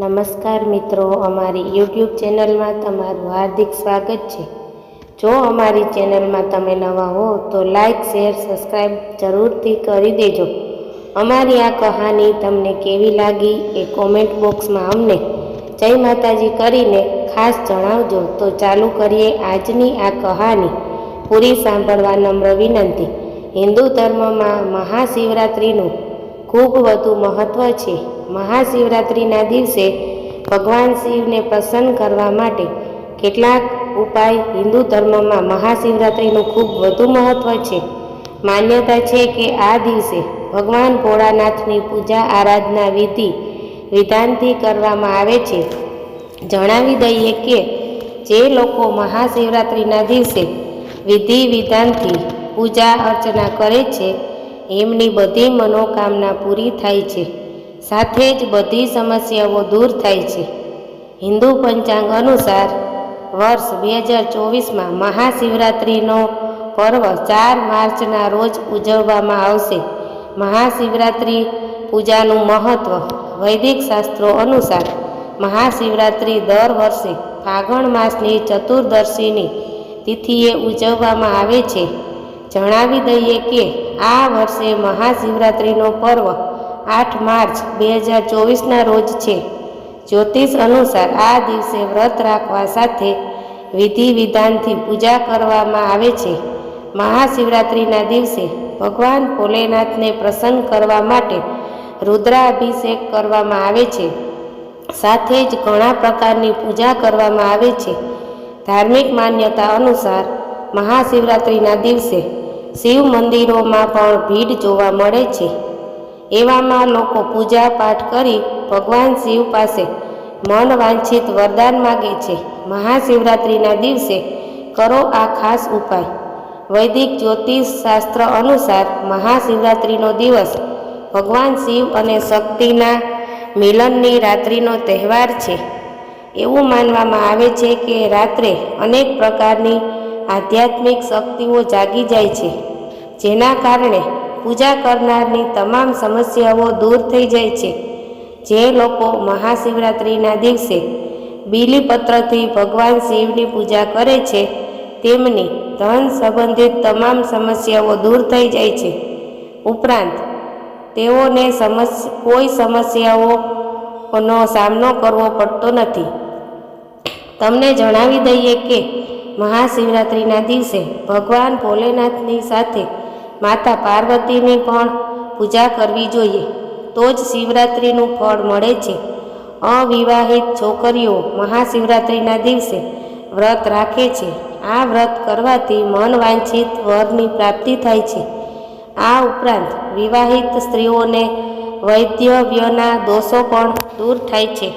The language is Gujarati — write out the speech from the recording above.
નમસ્કાર મિત્રો, અમારી યુટ્યુબ ચેનલમાં તમારું હાર્દિક સ્વાગત છે. જો અમારી ચેનલમાં તમે નવા હો, તો લાઈક શેર સબસ્ક્રાઈબ જરૂરથી કરી દેજો. અમારી આ કહાની તમને કેવી લાગી એ કોમેન્ટ બોક્સમાં અમને જય માતાજી કરીને ખાસ જણાવજો. તો ચાલુ કરીએ આજની આ કહાની. પૂરી સાંભળવા નમ્ર વિનંતી. હિન્દુ ધર્મમાં મહાશિવરાત્રિનું ખૂબ વધુ મહત્ત્વ છે. મહાશિવરાત્રિના દિવસે ભગવાન શિવને પ્રસન્ન કરવા માટે કેટલાક ઉપાય હિન્દુ ધર્મમાં મહાશિવરાત્રિનું ખૂબ વધુ મહત્ત્વ છે. માન્યતા છે કે આ દિવસે ભગવાન ભોળાનાથની પૂજા આરાધના વિધિ વિધાનથી કરવામાં આવે છે. જણાવી દઈએ કે જે લોકો મહાશિવરાત્રિના દિવસે વિધિ વિધાનથી પૂજા અર્ચના કરે છે, એમની બધી મનોકામના પૂરી થાય છે. સાથે જ બધી સમસ્યાઓ દૂર થાય છે. હિન્દુ પંચાંગ અનુસાર વર્ષ બે હજાર ચોવીસમાં મહાશિવરાત્રિનો પર્વ ચાર માર્ચના રોજ ઉજવવામાં આવશે. મહાશિવરાત્રિ પૂજાનું મહત્ત્વ વૈદિક શાસ્ત્રો અનુસાર મહાશિવરાત્રિ દર વર્ષે ફાગણ માસની ચતુર્દશીની તિથિએ ઉજવવામાં આવે છે. જણાવી દઈએ કે આ વર્ષે મહાશિવરાત્રિનો પર્વ આઠ માર્ચ બે હજાર ચોવીસના રોજ છે. જ્યોતિષ અનુસાર આ દિવસે વ્રત રાખવા સાથે વિધિ વિધાનથી પૂજા કરવામાં આવે છે. મહાશિવરાત્રિના દિવસે ભગવાન ભોલેનાથને પ્રસન્ન કરવા માટે રુદ્રાભિષેક કરવામાં આવે છે. સાથે જ ઘણા પ્રકારની પૂજા કરવામાં આવે છે. ધાર્મિક માન્યતા અનુસાર મહાશિવરાત્રિના દિવસે શિવ મંદિરોમાં પણ ભીડ જોવા મળે છે. એવામાં લોકો પૂજા પાઠ કરી ભગવાન શિવ પાસે મન વાંછિત વરદાન માગે છે. મહાશિવરાત્રિના દિવસે કરો આ ખાસ ઉપાય. વૈદિક જ્યોતિષ શાસ્ત્ર અનુસાર મહાશિવરાત્રિનો દિવસ ભગવાન શિવ અને શક્તિના મિલનની રાત્રિનો તહેવાર છે. એવું માનવામાં આવે છે કે રાત્રે અનેક પ્રકારની આધ્યાત્મિક શક્તિઓ જાગી જાય છે. જેના કારણે પૂજા કરનારની તમામ સમસ્યાઓ દૂર થઈ જાય છે. જે લોકો મહાશિવરાત્રિના દિવસે બીલીપત્રથી ભગવાન શિવની પૂજા કરે છે, તેમની ધન સંબંધિત તમામ સમસ્યાઓ દૂર થઈ જાય છે. ઉપરાંત, તેઓને સમસ્યા કોઈ સમસ્યાઓનો સામનો કરવો પડતો નથી. તમને જણાવી દઈએ કે મહાશિવરાત્રિના દિવસે ભગવાન ભોલેનાથની સાથે માતા પાર્વતીની પણ પૂજા કરવી જોઈએ. તો જ શિવરાત્રિનું ફળ મળે છે. અવિવાહિત છોકરીઓ મહાશિવરાત્રિના દિવસે વ્રત રાખે છે. આ વ્રત કરવાથી મન વાંછિત વરની પ્રાપ્તિ થાય છે. આ ઉપરાંત વિવાહિત સ્ત્રીઓને વૈદ્યવ્યના દોષો પણ દૂર થાય છે.